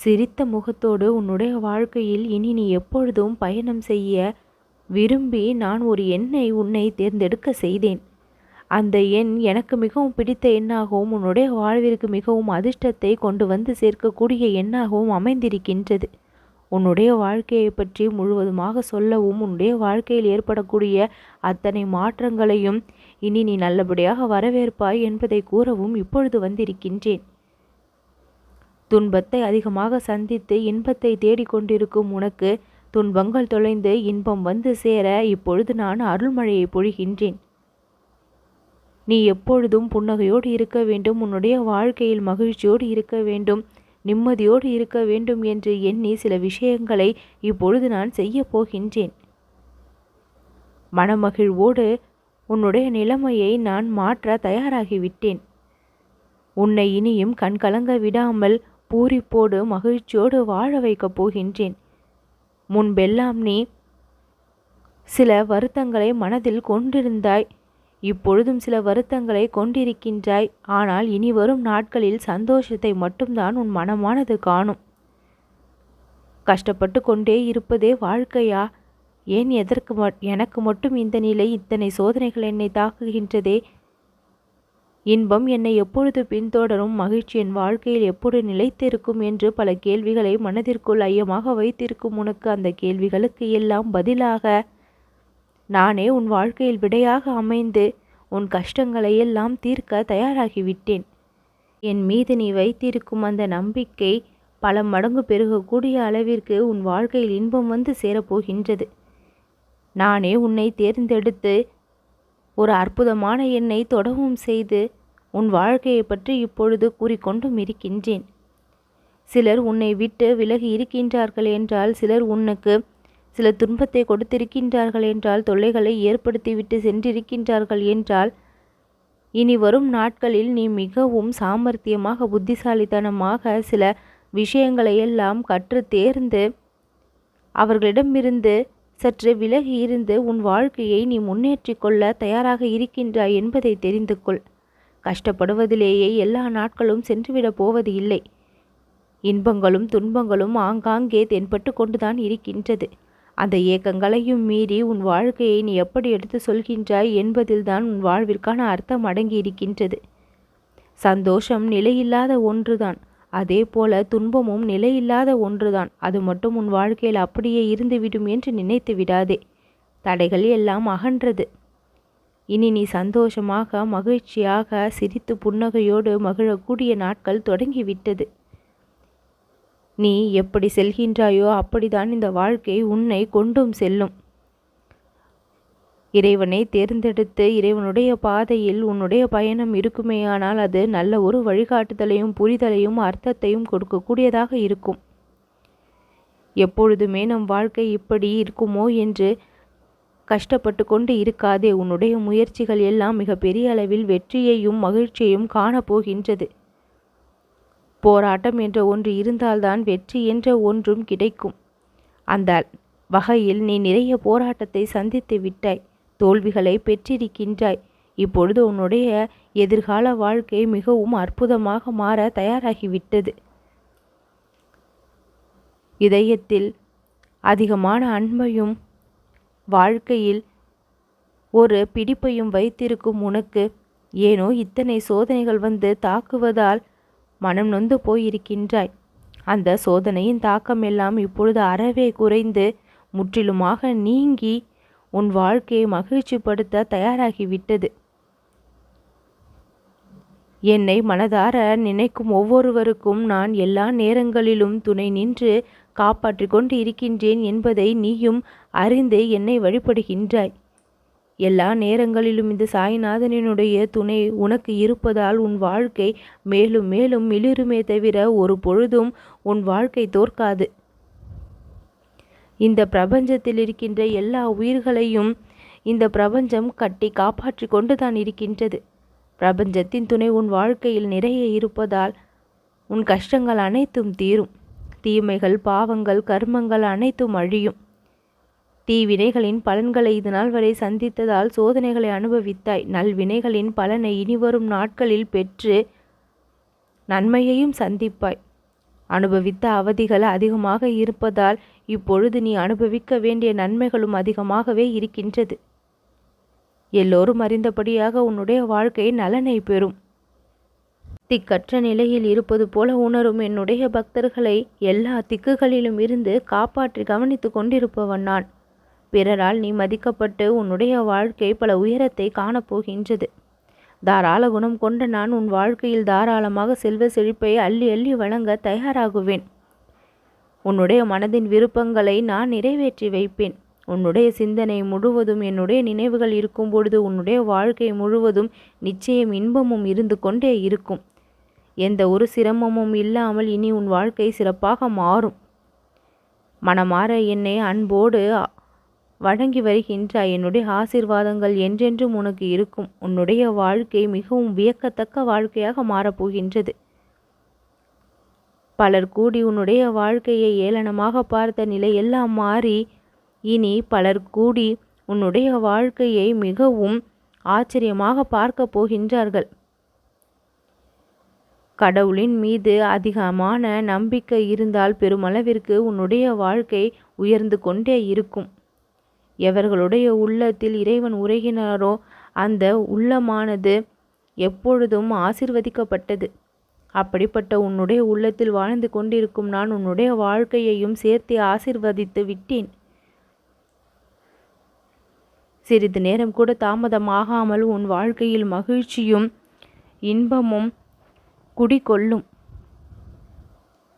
சிரித்த முகத்தோடு உன்னுடைய வாழ்க்கையில் இனி நீ எப்பொழுதும் பயணம் செய்ய விரும்பி நான் ஒரு எண்ணை உன்னை தேர்ந்தெடுக்க செய்தேன். அந்த எண் எனக்கு மிகவும் பிடித்த எண்ணாகவும் உன்னுடைய வாழ்விற்கு மிகவும் அதிர்ஷ்டத்தை கொண்டு வந்து சேர்க்கக்கூடிய எண்ணாகவும் அமைந்திருக்கின்றது. உன்னுடைய வாழ்க்கையை பற்றி முழுவதுமாக சொல்லவும் உன்னுடைய வாழ்க்கையில் ஏற்படக்கூடிய அத்தனை மாற்றங்களையும் இனி நீ நல்லபடியாக வரவேற்பாய் என்பதை கூறவும் இப்பொழுது வந்திருக்கின்றேன். துன்பத்தை அதிகமாக சந்தித்து இன்பத்தை தேடிக்கொண்டிருக்கும் உனக்கு துன்பங்கள் தொலைந்து இன்பம் வந்து சேர இப்பொழுது நான் அருள்மழையை பொழிகின்றேன். நீ எப்பொழுதும் புன்னகையோடு இருக்க வேண்டும் உன்னுடைய வாழ்க்கையில் மகிழ்ச்சியோடு இருக்க வேண்டும் நிம்மதியோடு இருக்க வேண்டும் என்று எண்ணி சில விஷயங்களை இப்பொழுது நான் செய்ய போகின்றேன். மனமகிழ்வோடு உன்னுடைய நிலைமையை நான் மாற்ற தயாராகிவிட்டேன். உன்னை இனியும் கண்கலங்க விடாமல் பூரிப்போடு மகிழ்ச்சியோடு வாழ வைக்கப் போகின்றேன். முன்பெல்லாம் நீ சில வருத்தங்களை மனதில் கொண்டிருந்தாய். இப்பொழுதும் சில வருத்தங்களை கொண்டிருக்கின்றாய். ஆனால் இனி வரும் நாட்களில் சந்தோஷத்தை மட்டும்தான் உன் மனமானது காணும். கஷ்டப்பட்டு கொண்டே இருப்பதே வாழ்க்கையா? ஏன் எதற்கு எனக்கு மட்டும் இந்த நிலை இத்தனை சோதனைகள் என்னை தாக்குகின்றதே? இன்பம் என்னை எப்பொழுது பின்தொடரும்? மகிழ்ச்சி என் வாழ்க்கையில் எப்பொழுது நிலைத்திருக்கும்? என்று பல கேள்விகளை மனதிற்குள் ஐயமாக வைத்திருக்கும் உனக்கு அந்த கேள்விகளுக்கு எல்லாம் பதிலாக நானே உன் வாழ்க்கையில் விடையாக அமைந்து உன் கஷ்டங்களை எல்லாம் தீர்க்க தயாராகிவிட்டேன். என் மீது நீ வைத்திருக்கும் அந்த நம்பிக்கை பல மடங்கு பெருகக்கூடிய அளவிற்கு உன் வாழ்க்கையில் இன்பம் வந்து சேரப்போகின்றது. நானே உன்னை தேர்ந்தெடுத்து ஒரு அற்புதமான எண்ணை தொடவும் செய்து உன் வாழ்க்கையை பற்றி இப்பொழுது கூறிக்கொண்டும் இருக்கின்றேன். சிலர் உன்னை விட்டு விலகி இருக்கின்றார்கள் என்றால் சிலர் உனக்கு சில துன்பத்தை கொடுத்திருக்கின்றார்கள் என்றால் தொல்லைகளை ஏற்படுத்திவிட்டு சென்றிருக்கின்றார்கள் என்றால் இனி வரும் நாட்களில் நீ மிகவும் சாமர்த்தியமாக புத்திசாலித்தனமாக சில விஷயங்களை எல்லாம் கற்று தேர்ந்து அவர்களிடமிருந்து சற்று விலகி இருந்து உன் வாழ்க்கையை நீ முன்னேற்றிக்கொள்ள தயாராக இருக்கின்றாய் என்பதை தெரிந்து கொள். கஷ்டப்படுவதிலேயே எல்லா நாட்களும் சென்றுவிடப் போவது இல்லை. இன்பங்களும் துன்பங்களும் ஆங்காங்கே தென்பட்டு கொண்டுதான் இருக்கின்றது. அந்த ஏக்கங்களையும் மீறி உன் வாழ்க்கையை நீ எப்படி எடுத்து சொல்கின்றாய் என்பதில்தான் உன் வாழ்விற்கான அர்த்தம் அடங்கி இருக்கின்றது சந்தோஷம் நிலையில்லாத ஒன்றுதான். அதே போல துன்பமும் நிலையில்லாத ஒன்றுதான். அது மட்டும் உன் வாழ்க்கையில் அப்படியே இருந்துவிடும் என்று நினைத்து விடாதே தடைகள் எல்லாம் அகன்றது. இனி நீ சந்தோஷமாக மகிழ்ச்சியாக சிரித்து புன்னகையோடு மகிழக்கூடிய நாட்கள் தொடங்கிவிட்டது. நீ எப்படி செல்கின்றாயோ அப்படிதான் இந்த வாழ்க்கை உன்னை கொண்டும் செல்லும். இறைவனை தேர்ந்தெடுத்து இறைவனுடைய பாதையில் உன்னுடைய பயணம் இருக்குமேயானால் அது நல்ல ஒரு வழிகாட்டுதலையும் புரிதலையும் அர்த்தத்தையும் கொடுக்கக்கூடியதாக இருக்கும். எப்பொழுதுமே நம் வாழ்க்கை இப்படி இருக்குமோ என்று கஷ்டப்பட்டு கொண்டு இருக்காதே. உன்னுடைய முயற்சிகள் எல்லாம் மிக பெரிய அளவில் வெற்றியையும் மகிழ்ச்சியையும் காணப்போகின்றது. போராட்டம் என்ற ஒன்று இருந்தால்தான் வெற்றி என்ற ஒன்றும் கிடைக்கும். அந்த வகையில் நீ நிறைய போராட்டத்தை சந்தித்து விட்டாய். தோல்விகளை பெற்றிருக்கின்றாய். இப்பொழுது உன்னுடைய எதிர்கால வாழ்க்கை மிகவும் அற்புதமாக மாற தயாராகிவிட்டது. இதயத்தில் அதிகமான அன்பையும் வாழ்க்கையில் ஒரு பிடிப்பையும் வைத்திருக்கும் உனக்கு. ஏனோ இத்தனை சோதனைகள் வந்து தாக்குவதால் மனம் நொந்து போயிருக்கின்றாய். அந்த சோதனையின் தாக்கம் எல்லாம் இப்பொழுது அறவே குறைந்து முற்றிலுமாக நீங்கி உன் வாழ்க்கையை மகிழ்ச்சிப்படுத்த தயாராகிவிட்டது. என்னை மனதார நினைக்கும் ஒவ்வொருவருக்கும் நான் எல்லா நேரங்களிலும் துணை நின்று காப்பாற்றி கொண்டு இருக்கின்றேன் என்பதை நீயும் அறிந்து என்னை வழிபடுகின்றாய். எல்லா நேரங்களிலும் இந்த சாய்நாதனினுடைய துணை உனக்கு இருப்பதால் உன் வாழ்க்கை மேலும் மேலும் மிளிருமே தவிர ஒரு பொழுதும் உன் வாழ்க்கை தோற்காது. இந்த பிரபஞ்சத்தில் இருக்கின்ற எல்லா உயிர்களையும் இந்த பிரபஞ்சம் கட்டி காப்பாற்றி கொண்டு தான் இருக்கின்றது. பிரபஞ்சத்தின் துணை உன் வாழ்க்கையில் நிறைய இருப்பதால் உன் கஷ்டங்கள் அனைத்தும் தீரும். தீமைகள் பாவங்கள் கர்மங்கள் அனைத்தும் அழியும். தீவினைகளின் பலன்களை இதுநாள் வரை சந்தித்ததால் சோதனைகளை அனுபவித்தாய். நல்வினைகளின் பலனை இனிவரும் நாட்களில் பெற்று நன்மையையும் சந்திப்பாய். அனுபவித்த அவதிகள் அதிகமாக இருப்பதால் இப்பொழுது நீ அனுபவிக்க வேண்டிய நன்மைகளும் அதிகமாகவே இருக்கின்றது. எல்லோரும் அறிந்தபடியாக உன்னுடைய வாழ்க்கை நலனை பெறும். திக்கற்ற நிலையில் இருப்பது போல உணரும். என்னுடைய பக்தர்களை எல்லா திக்குகளிலும் இருந்து காப்பாற்றி கவனித்து கொண்டிருப்பவன் நான். பிறரால் நீ மதிக்கப்பட்டு உன்னுடைய வாழ்க்கை பல உயரத்தை காணப்போகின்றது. தாராள குணம் கொண்ட நான் உன் வாழ்க்கையில் தாராளமாக செல்வ செழிப்பை அள்ளி அள்ளி வழங்க தயாராகுவேன். உன்னுடைய மனதின் விருப்பங்களை நான் நிறைவேற்றி வைப்பேன். உன்னுடைய சிந்தனை முழுவதும் என்னுடைய நினைவுகள் இருக்கும் பொழுது உன்னுடைய வாழ்க்கை முழுவதும் நிச்சயம் இன்பமும் இருந்து கொண்டே இருக்கும். எந்த ஒரு சிரமமும் இல்லாமல் இனி உன் வாழ்க்கை சிறப்பாக மாறும். மனமாற என்னை அன்போடு வழங்கி வருகின்றாய். என்னுடைய ஆசிர்வாதங்கள் என்றென்றும் உனக்கு இருக்கும். உன்னுடைய வாழ்க்கை மிகவும் வியக்கத்தக்க வாழ்க்கையாக மாறப்போகின்றது. பலர் கூடி உன்னுடைய வாழ்க்கையை ஏளனமாக பார்த்த நிலை எல்லாம் மாறி இனி பலர் கூடி உன்னுடைய வாழ்க்கையை மிகவும் ஆச்சரியமாக பார்க்க போகின்றார்கள். கடவுளின் மீது அதிகமான நம்பிக்கை இருந்தால் பெருமளவிற்கு உன்னுடைய வாழ்க்கை உயர்ந்து கொண்டே இருக்கும். எவர்களுடைய உள்ளத்தில் இறைவன் உரைகினாரோ அந்த உள்ளமானது எப்பொழுதும் ஆசிர்வதிக்கப்பட்டது. அப்படிப்பட்ட உன்னுடைய உள்ளத்தில் வாழ்ந்து கொண்டிருக்கும் நான் உன்னுடைய வாழ்க்கையையும் சேர்த்து ஆசிர்வதித்து விட்டேன். சிறிது நேரம் கூட தாமதமாகாமல் உன் வாழ்க்கையில் மகிழ்ச்சியும் இன்பமும் குடிகொள்ளும்.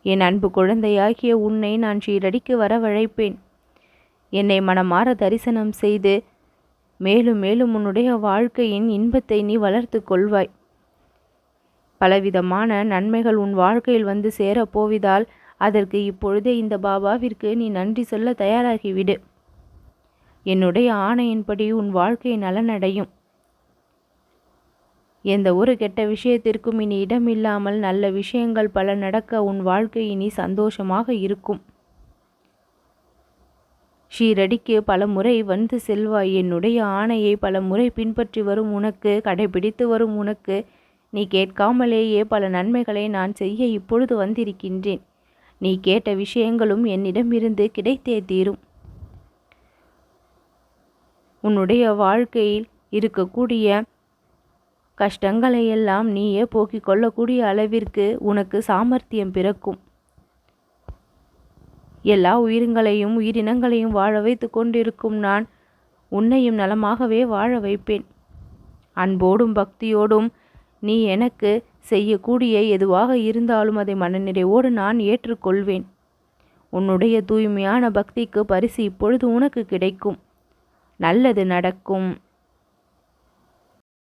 என் அன்பு குழந்தையாகிய உன்னை நான் ஷீரடிக்கு வரவழைப்பேன். என்னை மனமாற தரிசனம் செய்து மேலும் மேலும் உன்னுடைய வாழ்க்கையின் இன்பத்தை நீ வளர்த்து கொள்வாய். பலவிதமான நன்மைகள் உன் வாழ்க்கையில் வந்து சேரப்போவதால் அதற்கு இப்பொழுதே இந்த பாபாவிற்கு நீ நன்றி சொல்ல தயாராகிவிடு. என்னுடைய ஆணையின்படி உன் வாழ்க்கை நலனடையும். எந்த ஒரு கெட்ட விஷயத்திற்கும் இனி இடமில்லாமல் நல்ல விஷயங்கள் பல நடக்க உன் வாழ்க்கை இனி சந்தோஷமாக இருக்கும். ஷீரடிக்கு பல முறை வந்து செல்வாய். என்னுடைய ஆணையை பல முறை பின்பற்றி வரும் உனக்கு கடைபிடித்து வரும் உனக்கு. நீ கேட்காமலேயே பல நன்மைகளை நான் செய்ய இப்பொழுது வந்திருக்கின்றேன். நீ கேட்ட விஷயங்களும் என்னிடமிருந்து கிடைத்தே தீரும். உன்னுடைய வாழ்க்கையில் இருக்கக்கூடிய கஷ்டங்களையெல்லாம் நீயே போக்கிக் கொள்ளக்கூடிய அளவிற்கு உனக்கு சாமர்த்தியம் பிறக்கும். எல்லா உயிரினங்களையும் உயிரினங்களையும் வாழ வைத்து கொண்டிருக்கும் நான் உன்னையும் நலமாகவே வாழ வைப்பேன். அன்போடும் பக்தியோடும் நீ எனக்கு செய்யக்கூடிய எதுவாக இருந்தாலும் அதை மனநிறைவோடு நான் ஏற்றுக்கொள்வேன். உன்னுடைய தூய்மையான பக்திக்கு பரிசு இப்பொழுது உனக்கு கிடைக்கும். நல்லது நடக்கும்.